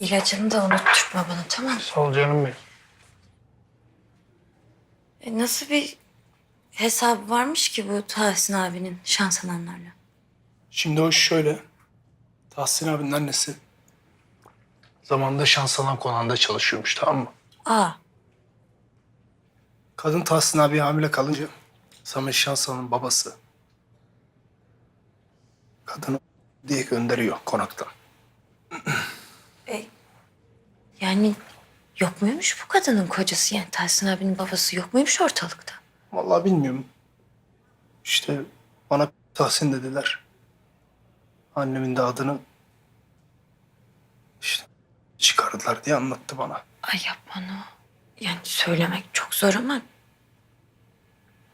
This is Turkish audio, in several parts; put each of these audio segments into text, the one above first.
İlacını da unutturma bana tamam mı? Sağ ol canım benim. E, nasıl bir hesabı varmış ki bu Tahsin abinin şans alanlarla? Şimdi o şöyle. Tahsin abinin annesi zamanında Şansalan konağında çalışıyormuş tamam mı? Aa, Kadın Tahsin abi hamile kalınca Samet Şansalan'ın babası kadını diye gönderiyor konaktan. Yani yok muymuş bu kadının kocası? Yani Tahsin abinin babası yok muymuş ortalıkta? Vallahi bilmiyorum. İşte bana Tahsin dediler. Annemin de adını işte çıkardılar diye anlattı bana. Ay yapma ne? Yani söylemek çok zor ama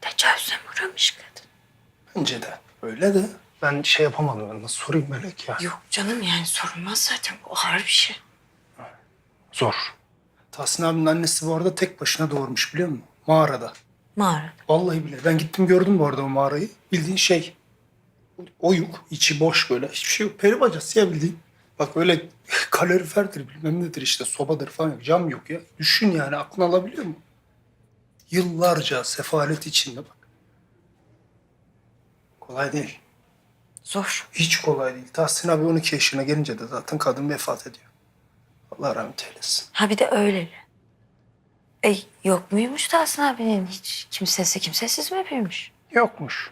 tecavüze mi uğramış kadın? Bence de öyle de ben şey yapamadım. Ben nasıl sorayım Melek ya? Yok canım yani sorulmaz zaten. O ağır bir şey. Zor. Tahsin abinin annesi bu arada tek başına doğurmuş biliyor musun? Mağarada. Mağarada. Vallahi bile. Ben gittim gördüm bu arada o mağarayı. Bildiğin şey. Oyuk, içi boş böyle. Hiçbir şey yok. Peri bacası ya bildiğin. Bak öyle kaloriferdir bilmem nedir işte sobadır falan yok. Cam yok ya. Düşün yani aklını alabiliyor mu? Yıllarca sefalet içinde bak. Kolay değil. Zor. Hiç kolay değil. Tahsin abi 12 yaşına gelince de zaten kadın vefat ediyor. Allah rahmet eylesin. Ha bir de öyleli. E yok muymuş Tahsin abinin hiç kimsesi kimsesiz mi büyümüş? Yokmuş.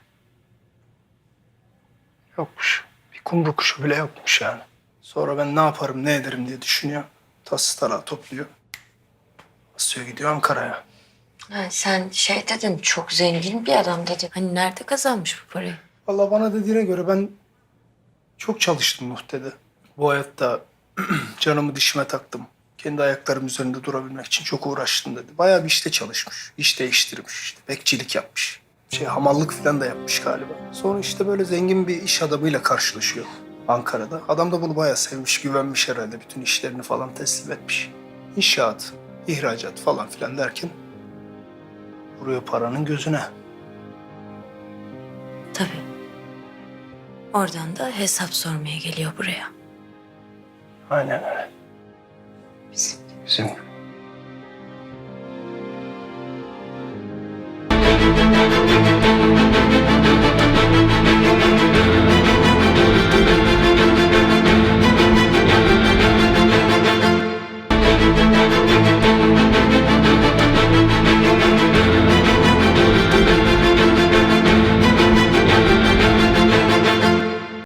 Yokmuş. Bir kumru kuşu bile yokmuş yani. Sonra ben ne yaparım ne ederim diye düşünüyor. Tası tarağı topluyor. Basıyor gidiyor Ankara'ya. Ha, sen şey dedin çok zengin bir adam dedin. Hani nerede kazanmış bu parayı? Vallahi bana dediğine göre ben çok çalıştım Nuh dedi. Bu hayatta canımı dişime taktım. Kendi ayaklarım üzerinde durabilmek için çok uğraştım dedi. Bayağı bir işte çalışmış. İş değiştirmiş işte. Bekçilik yapmış. Şey hamallık falan da yapmış galiba. Sonra işte böyle zengin bir iş adamıyla karşılaşıyor Ankara'da. Adam da bunu bayağı sevmiş, güvenmiş herhalde. Bütün işlerini falan teslim etmiş. İnşaat, ihracat falan filan derken vuruyor paranın gözüne. Tabii. Oradan da hesap sormaya geliyor buraya. Aynen öyle. Bizim Bizim